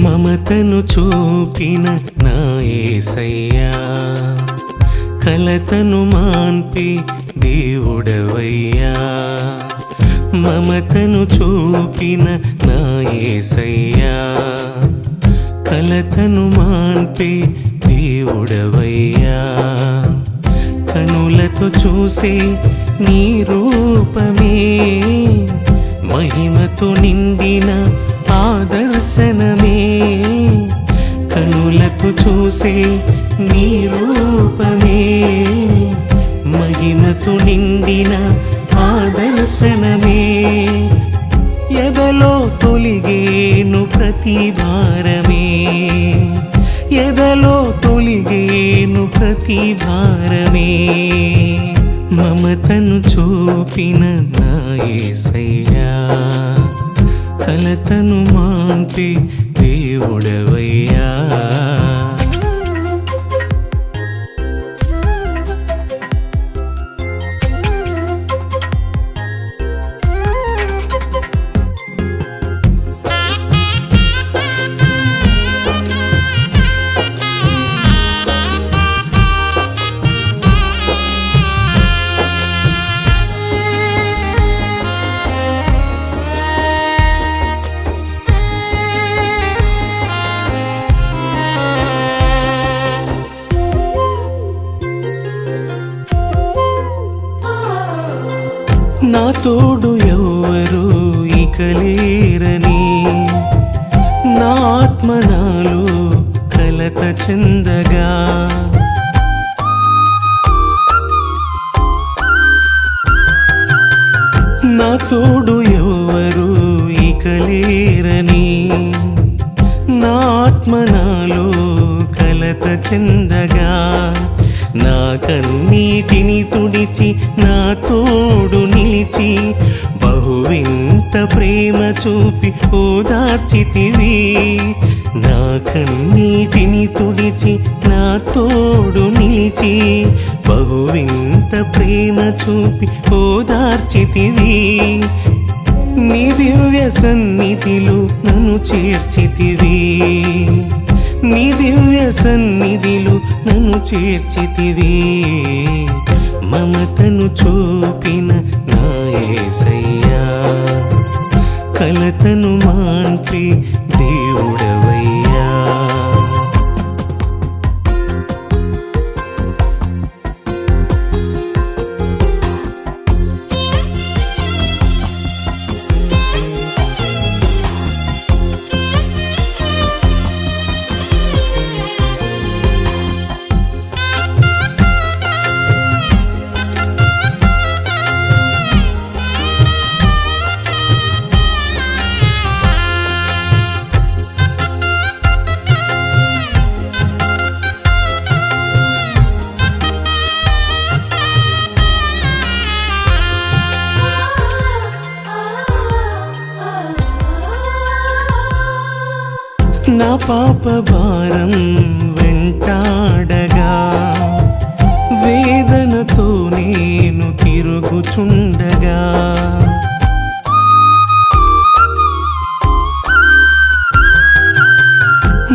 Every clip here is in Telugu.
మమతను చూపిన నా ఏసయ్యా. కలతను మాన్పి దేవుడవయ్యా. మమతను చూపిన నా ఏసయ్యా. కలతను మాన్పి దేవుడవయ్యా. కనులతో చూసే నీ రూపమే. మహిమతో నిండిన ఆదర్శనమే చూసే నీ రూపమే. మహిమతు నిండిన ఆదర్శనమే ఎదలో తొలిగేను ప్రతి భారమే ఎదలో తొలిగేను ప్రతి భారమే మమతను చూపిన నాయసయ్యా. కలతను మాంపి దేవుడవయ్యా నా తోడు ఎవ్వరు ఇక లేరని. నా ఆత్మ నాలో కలత చెందగా. నా తోడు ఎవ్వరు ఇక లేరని. నా ఆత్మ నాలో కలత చెందగా. నా కన్నీటిని తుడిచి నా తోడు నిలిచి బహువింత ప్రేమ చూపి ఓదార్చితివి. నా కన్నీటిని తుడిచి నా తోడు నిలిచి బహువింత ప్రేమ చూపి ఓదార్చితివి. నీ దివ్య సన్నిధిలో నన్ను చేర్చితివి. నీ దివ్య సన్నిధిలు నన్ను చేర్చితివి. మమతను చూపిన నాయసయ్యా. కలతను మాంటి దేవుడవయ్యా. పాప భారం వెంటాడగా వేదనతో నేను తిరుగుచుండగా.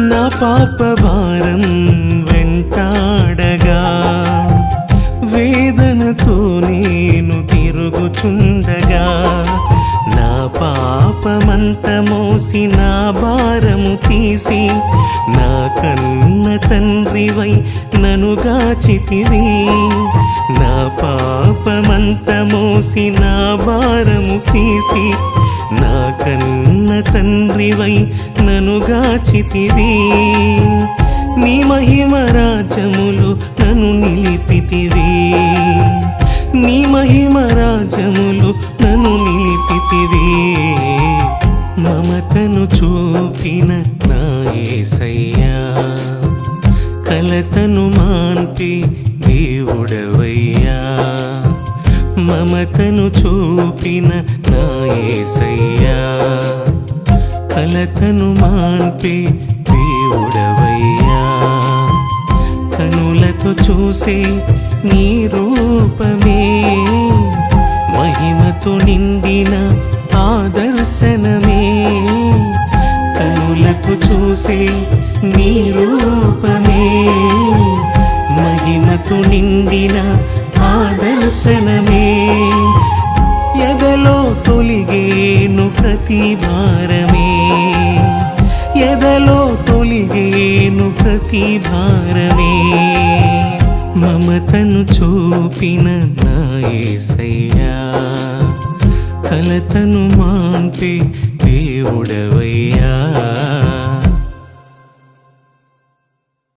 నా పాప భారం అంత మోసి నా భారము తీసి నా కన్న తండ్రివై నను గాచితివి. నా పాపమంత మోసి నా భారము తీసి నా కన్న తండ్రివై నను గాచితివి. నీ మహిమ రాజ్యములు నన్ను నిలిపితివి. నీ మహిమ రాజ్యములు చూపిన నా యేసయ్యా కలతను మాన్పి దేవుడవయ్యా. మమతను చూపిన నా యేసయ్యా కలతను మాన్పి దేవుడవయ్యా. కనులతో చూసే నీ రూపమే. మహిమతో నిండిన ఆదర్శనమే కనుల చూసే నీ రూపమే. మహిమతు నిండిన ఆ దర్శనమే. ఎదలో తొలిగేను ప్రతి భారమే ఎదలో తొలిగేను ప్రతి భారమే మమతను చూపిన నాయసయ్యా. కలతను మాంపే దేవుడవయ్యా.